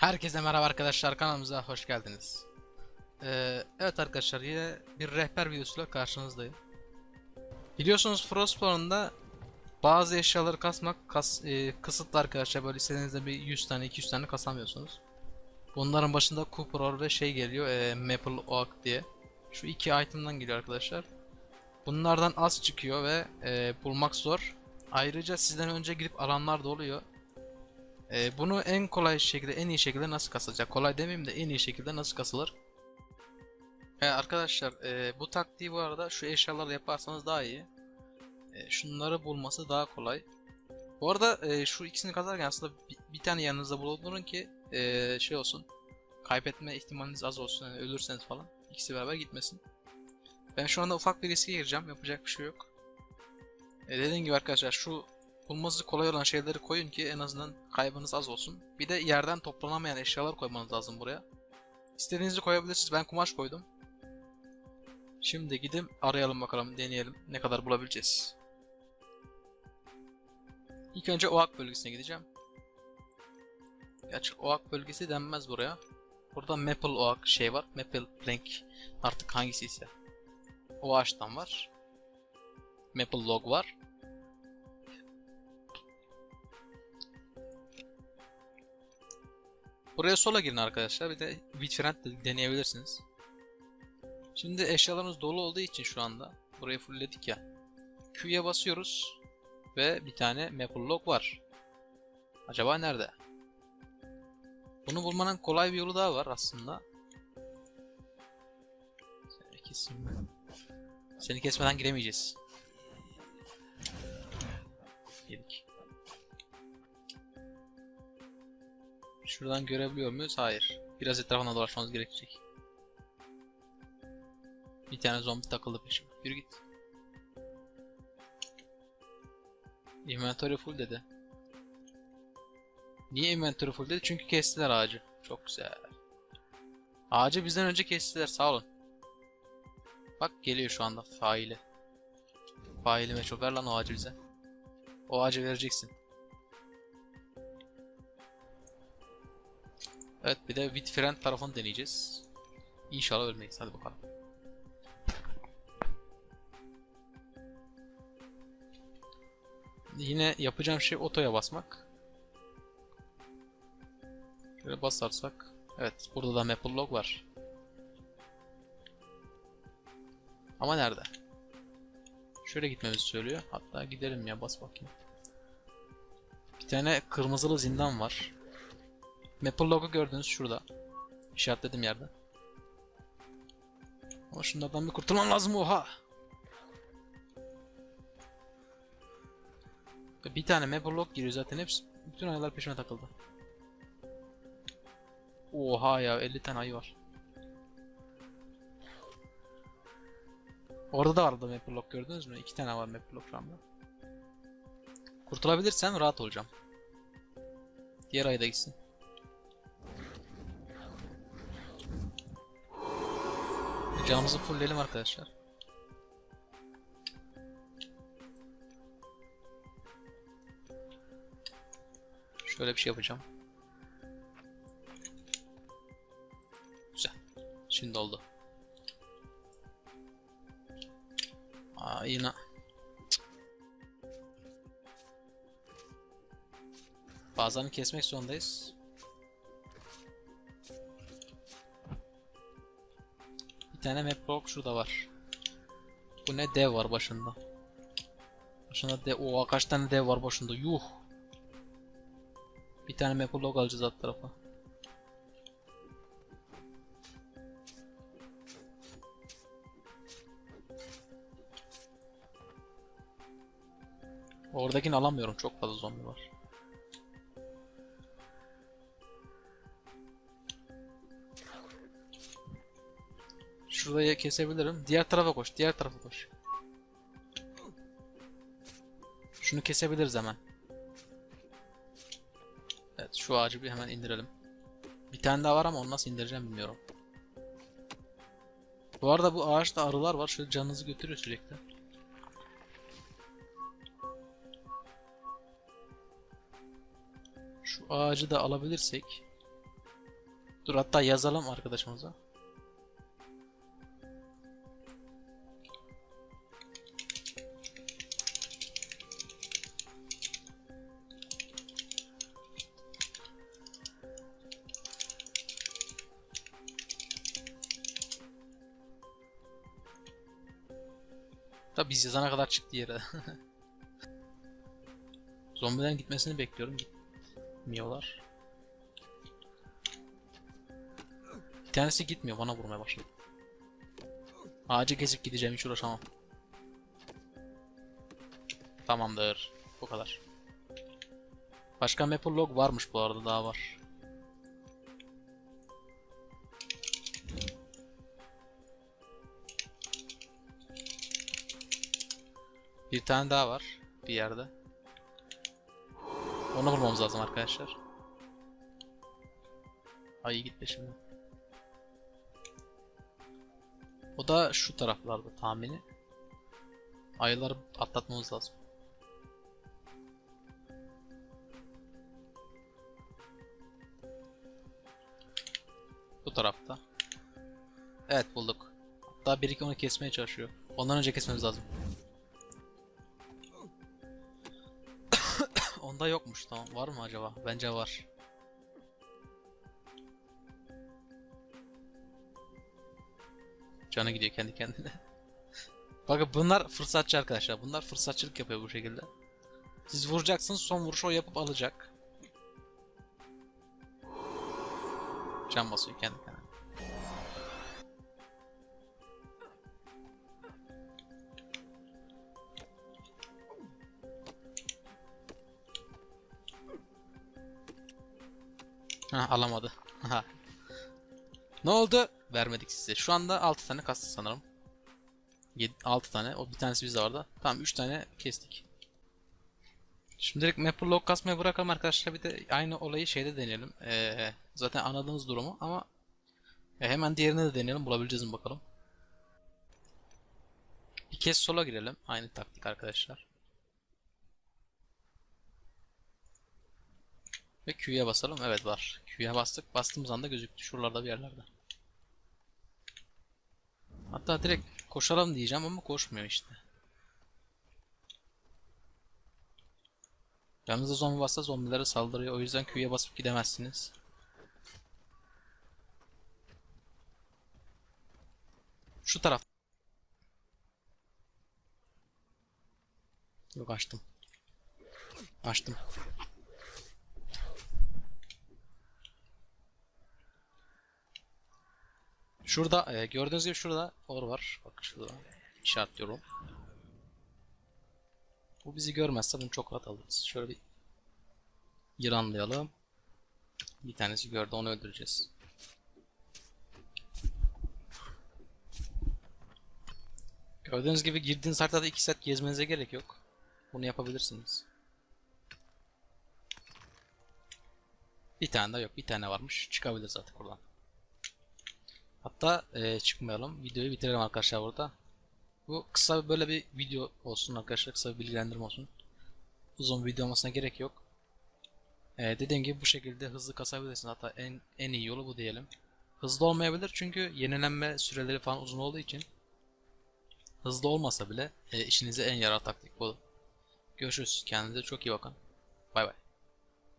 Herkese merhaba arkadaşlar kanalımıza hoş geldiniz. Ee, evet arkadaşlar yine bir rehber videosuyla karşınızdayım. Biliyorsunuz Frostborn'da bazı eşyaları kasmak kas, e, kısıtlı arkadaşlar böyle istediğinizde bir 100 tane 200 tane kasamıyorsunuz. Bunların başında Cooper ve şey geliyor e, Maple Oak diye. Şu iki item'dan geliyor arkadaşlar. Bunlardan az çıkıyor ve e, bulmak zor. Ayrıca sizden önce gidip alanlar da oluyor. Ee, bunu en kolay şekilde, en iyi şekilde nasıl kasılacak? Kolay demeyeyim de en iyi şekilde nasıl kasılır? Ee, arkadaşlar e, bu taktiği bu arada şu eşyalarla yaparsanız daha iyi. E, şunları bulması daha kolay. Bu arada e, şu ikisini kazarken aslında bir, bir tane yanınızda bulundurun ki e, şey olsun. Kaybetme ihtimaliniz az olsun. Yani ölürseniz falan. ikisi beraber gitmesin. Ben şu anda ufak bir riske gireceğim. Yapacak bir şey yok. E, dediğim gibi arkadaşlar şu bulması kolay olan şeyleri koyun ki en azından kaybınız az olsun. Bir de yerden toplanamayan eşyalar koymanız lazım buraya. İstediğinizi koyabilirsiniz. Ben kumaş koydum. Şimdi gidip arayalım bakalım, deneyelim ne kadar bulabileceğiz. İlk önce Oak bölgesine gideceğim. Gerçi Oak bölgesi denmez buraya. Burada Maple Oak şey var. Maple Plank artık hangisi ise. O ağaçtan var. Maple Log var. Buraya sola girin arkadaşlar. Bir de Witfriend de deneyebilirsiniz. Şimdi eşyalarımız dolu olduğu için şu anda burayı fullledik ya. Q'ya basıyoruz ve bir tane Maple Log var. Acaba nerede? Bunu bulmanın kolay bir yolu daha var aslında. Seni keseyim. Seni kesmeden giremeyeceğiz. Yedik. Şuradan görebiliyor muyuz? Hayır. Biraz etrafına dolaşmamız gerekecek. Bir tane zombi takıldı peşime. Yürü git. Inventory full dedi. Niye inventory full dedi? Çünkü kestiler ağacı. Çok güzel. Ağacı bizden önce kestiler sağ olun. Bak geliyor şu anda faili. Faili meşhur ver lan o ağacı bize. O ağacı vereceksin. Evet bir de Whitfriend tarafını deneyeceğiz. İnşallah ölmeyiz. Hadi bakalım. Yine yapacağım şey otoya basmak. Şöyle basarsak. Evet burada da Maple Log var. Ama nerede? Şöyle gitmemizi söylüyor. Hatta gidelim ya bas bakayım. Bir tane kırmızılı zindan var. Maple logo gördünüz şurada. İşaretledim yerde. Ama şunlardan bir kurtulmam lazım oha. Bir tane Maple log giriyor zaten hepsi. Bütün ayılar peşime takıldı. Oha ya 50 tane ayı var. Orada da vardı Maple log gördünüz mü? İki tane var Maple log şu anda. Kurtulabilirsem rahat olacağım. Diğer ayı da gitsin. Camımızı fullleyelim arkadaşlar. Şöyle bir şey yapacağım. Güzel. Şimdi oldu. Aa yine. Cık. Bazılarını kesmek zorundayız. Bir tane map block şurada var. Bu ne dev var başında. Başında dev. Oha kaç tane dev var başında. Yuh. Bir tane map block alacağız alt tarafa. Oradakini alamıyorum. Çok fazla zombi var. Şurayı kesebilirim. Diğer tarafa koş. Diğer tarafa koş. Şunu kesebiliriz hemen. Evet şu ağacı bir hemen indirelim. Bir tane daha var ama onu nasıl indireceğim bilmiyorum. Bu arada bu ağaçta arılar var. Şöyle canınızı götürüyor sürekli. Şu ağacı da alabilirsek Dur hatta yazalım arkadaşımıza. Tabi biz yazana kadar çıktı yere. Zombilerin gitmesini bekliyorum. Gitmiyorlar. Bir tanesi gitmiyor bana vurmaya başladı. Ağacı gezip gideceğim hiç uğraşamam. Tamamdır. Bu kadar. Başka maple log varmış bu arada daha var. Bir tane daha var bir yerde. Onu bulmamız lazım arkadaşlar. Ay gitme şimdi. O da şu taraflarda tahmini. Ayıları atlatmamız lazım. Bu tarafta. Evet bulduk. Hatta bir iki onu kesmeye çalışıyor. Ondan önce kesmemiz lazım. Onda yokmuş tamam. Var mı acaba? Bence var. Canı gidiyor kendi kendine. Bakın bunlar fırsatçı arkadaşlar. Bunlar fırsatçılık yapıyor bu şekilde. Siz vuracaksınız son vuruşu o yapıp alacak. Can basıyor kendi kendine. Ha alamadı. Ne oldu? Vermedik size. Şu anda 6 tane kastı sanırım. 7, 6 tane. O bir tanesi bizde vardı. Tamam 3 tane kestik. Şimdilik Maple Log kasmayı bırakalım arkadaşlar. Bir de aynı olayı şeyde deneyelim. Ee, zaten anladığınız durumu ama e, hemen diğerini de deneyelim. Bulabileceğiz mi bakalım. Bir kez sola girelim. Aynı taktik arkadaşlar. Ve Q'ya basalım. Evet var. Q'ya bastık. Bastığımız anda gözüktü. Şuralarda bir yerlerde. Hatta direkt koşalım diyeceğim ama koşmuyor işte. Yanınızda zombi varsa zombilere saldırıyor. O yüzden Q'ya basıp gidemezsiniz. Şu taraf. Yok açtım. Açtım. Şurada e, gördüğünüz gibi şurada or var. Bak şurada işaretliyorum. Bu bizi görmezse bunu çok rahat alırız. Şöyle bir yılanlayalım. Bir tanesi gördü onu öldüreceğiz. Gördüğünüz gibi girdiğiniz haritada 2 saat gezmenize gerek yok. Bunu yapabilirsiniz. Bir tane daha yok. Bir tane varmış. Çıkabilir zaten buradan. Hatta e, çıkmayalım. Videoyu bitirelim arkadaşlar burada. Bu kısa böyle bir video olsun arkadaşlar. Kısa bir bilgilendirme olsun. Uzun bir video olmasına gerek yok. E, dediğim gibi bu şekilde hızlı kasabilirsin. Hatta en, en iyi yolu bu diyelim. Hızlı olmayabilir çünkü yenilenme süreleri falan uzun olduğu için. Hızlı olmasa bile e, işinize en yarar taktik bu. Görüşürüz. Kendinize çok iyi bakın. Bay bay.